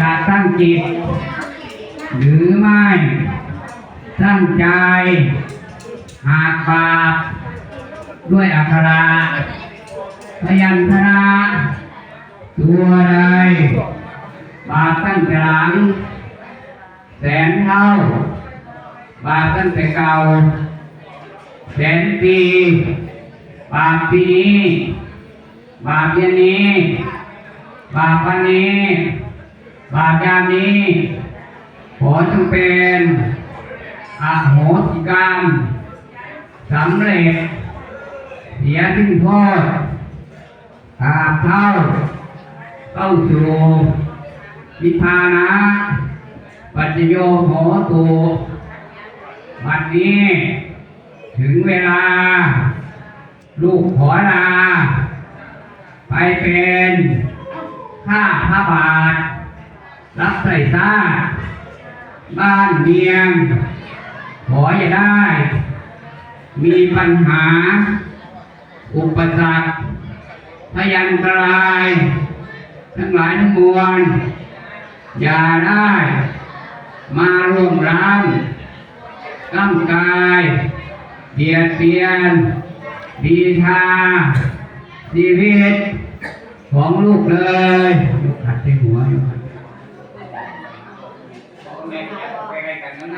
จะตั้งจิต หรือไม่ตั้งใจ หากบาปด้วยอักขระพยัญชนะตัวใดบาปตั้งแต่หลัง แสนเท่า บาปตั้งแต่เก่า แสนปี บาปปีนี้ บาปเย็นนี้ บาปวันนี้ บาปยามนี้ ขอจงเป็นอโหสิกรรมสำเร็จ เสียทิ้งโทษอาบเท่าเข้าสู่นิพพานะปัจจโยโหตุบัดนี้ ถึงเวลา ลูกขอลา ไปเป็นข้าพระบาท รับใส่ซ่าบ้านเมียง ขออย่าได้ มีปัญหา อุปสรรคพยันตราย ทั้งหลายทั้งมวล อย่าได้ มาร่วมร้างกำกายเบียดเบียน ดีทาชีวิตของลูกเลยยกขัดที่หัวยกขัดแม่จะไป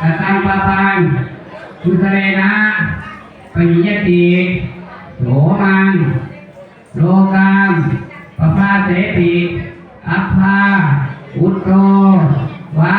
ตตานังปจีกมังมโนกมังยัตถกมังสุสเลนะปิยติโสมังโลกังปภาเสติอัพพาอุตโตวะ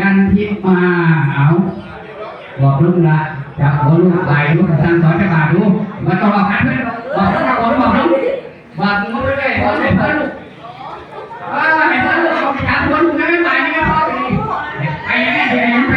ยันทิมาเอาบอกลูกละจากหัวลูกไหลลูกสั่งสอนจะบาดดูมาต้องบอกกันเพื่อนบอกต้องบอกบอกลูกบอกมึงไม่ได้บอกให้เพื่อนลูกเออให้เพื่อนลูกเอาขาหัวลูกนไม่ไหวนี่ก็พอไปไปยังไงไปยังไงไป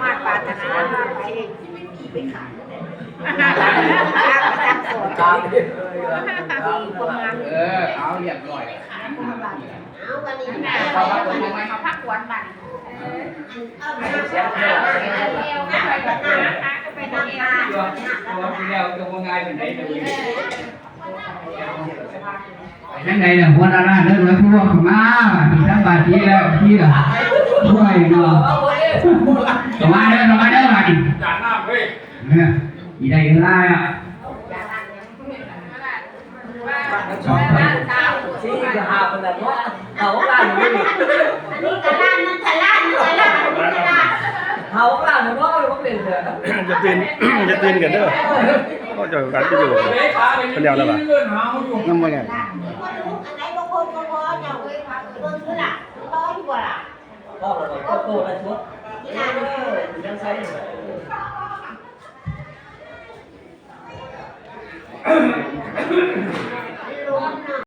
มาปาถนาไปไปขาย ประมาณเออเอาเรียบร้อยเอาวันนี้เขาว่าตัวยังไงมาพักวันบันเอาเสียงเท่าไปเอวนะไปนาไปนาเอวตัวตัวที่แล้วตัวง่ายเป็นไหนตัวนี้ยังไงเนี่ยหัวดาราเดินมาทั่วขมาที่ทั้งบาทีแล้วที่ละช่วยเนาะมาเด้อมาเด้อมาดิจานน้ำเว้ย อีได้ยังไงอะสองคนที่จะหาคนละว่าเขาล่าหนูนี่นี่กะล้านนั่นกะล้านนี่กะล้านนี่กะล้านเขาล่าหนูว่าเขาเป็นเถอะจะเตื่นจะเตื่นกันเด้อก็จะกันไปอยู่เขาไปยืนเลื่อนหาเขาอยู่น้ำมันเนี่ยอันไหนบางคนก็พอเจ้าเว้ยครับเบิ่งคือล่ะรออยู่บ่ล่ะพ่อเราก็โตแล้วชุดนี่ล่ะยังใช้